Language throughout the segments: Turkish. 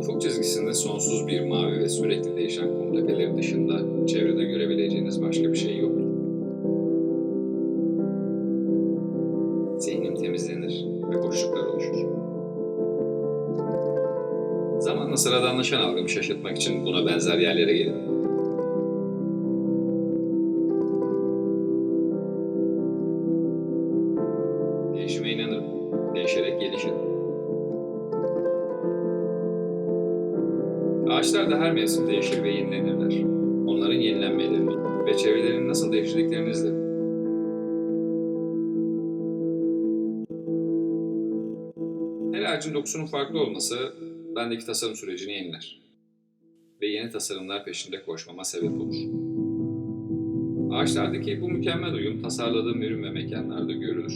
Manzarasının sonsuz bir mavi ve sürekli değişen kum dışında çevrede görebileceğiniz başka bir şey yoktur. Zihnim temizlenir ve boşluklar oluşur. Zamanla sıradanlaşan algımı şaşırtmak için buna benzer yerlere gelin. Ağaçlar da her mevsim değişir ve yenilenirler. Onların yenilenmelerini ve çevrelerini nasıl değiştirdiklerini izledim. Her ağacın dokusunun farklı olması bendeki tasarım sürecini yeniler. Ve yeni tasarımlar peşinde koşmama sebep olur. Ağaçlardaki bu mükemmel uyum tasarladığım ürün ve mekanlarda görülür.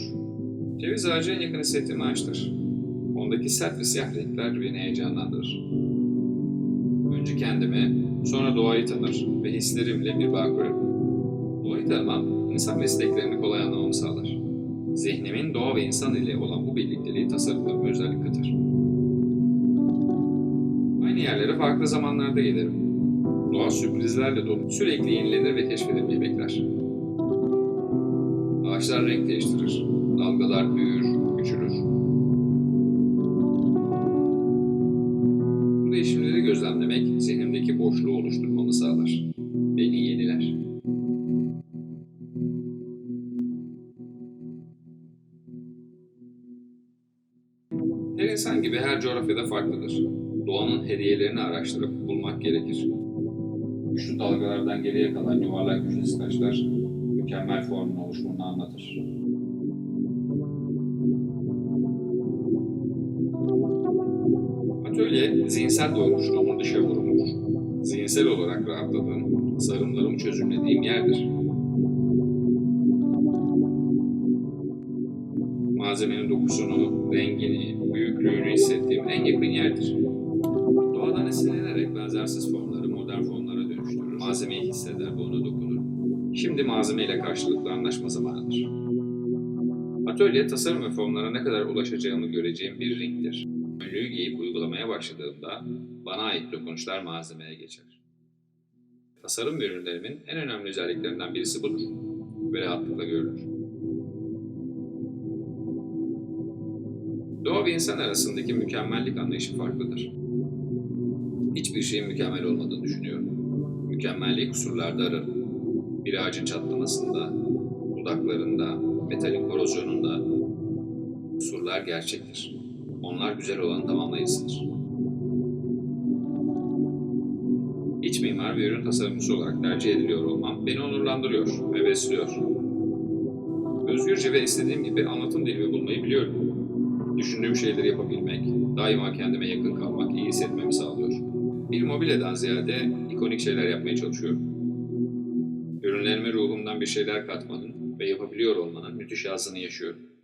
Ceviz ağacı en yakın hissettiğim ağaçtır. Ondaki sert ve siyah renkler beni heyecanlandırır. Önce kendimi, sonra doğayı tanır ve hislerimle bir bağ kurarım. Doğayı tanımam, insan ve isteklerini kolay anlamamı sağlar. Zihnimin doğa ve insan ile olan bu birlikteliği tasarımlarıma özellik katar. Aynı yerlere farklı zamanlarda gelirim. Doğa sürprizlerle dolu, sürekli yenilenir ve keşfedilmeyi bekler. Ağaçlar renk değiştirir, gözlemlemek zihnimdeki boşluğu oluşturmamı sağlar. Beni yeniler. Her insan gibi her coğrafyada farklıdır. Doğanın hediyelerini araştırıp bulmak gerekir. Güçlü dalgalardan geriye kalan yuvarlak güçlü taşlar mükemmel formun oluşumunu anlatır. Atölye, zihinsel doymuşluğumun dışa vurumudur. Zihinsel olarak rahatladığım, sarımlarımı çözümlediğim yerdir. Malzemenin dokusunu, rengini, büyüklüğünü hissettiğim en yakın yerdir. Doğadan esinlenerek benzersiz formları modern formlara dönüştürür. Malzemeyi hisseder ve ona dokunur. Şimdi malzemeyle karşılıklı anlaşma zamanıdır. Atölye tasarım ve formlara ne kadar ulaşacağımı göreceğim bir ringdir. Önlüğü giyip uygulamaya başladığımda bana ait dokunuşlar malzemeye geçer. Tasarım ürünlerimin en önemli özelliklerinden birisi budur ve rahatlıkla görülür. Doğa ve insan arasındaki mükemmellik anlayışı farklıdır. Hiçbir şeyin mükemmel olmadığını düşünüyorum. Mükemmelliği kusurlarda ararım. Bir ağacın çatlamasında, budaklarında, metalin korozyonunda. Kusurlar gerçektir. Onlar güzel olan tamamlayıcısıdır. İç mimar ve ürün tasarımcısı olarak tercih ediliyor olmam beni onurlandırıyor ve besliyor. Özgürce ve istediğim gibi anlatım dilimi bulmayı biliyorum. Düşündüğüm şeyleri yapabilmek, daima kendime yakın kalmak iyi hissetmemi sağlıyor. Bir mobilyadan ziyade ikonik şeyler yapmaya çalışıyorum. Ürünlerime ruhumdan bir şeyler katmanın ve yapabiliyor olmanın müthiş yazını yaşıyorum.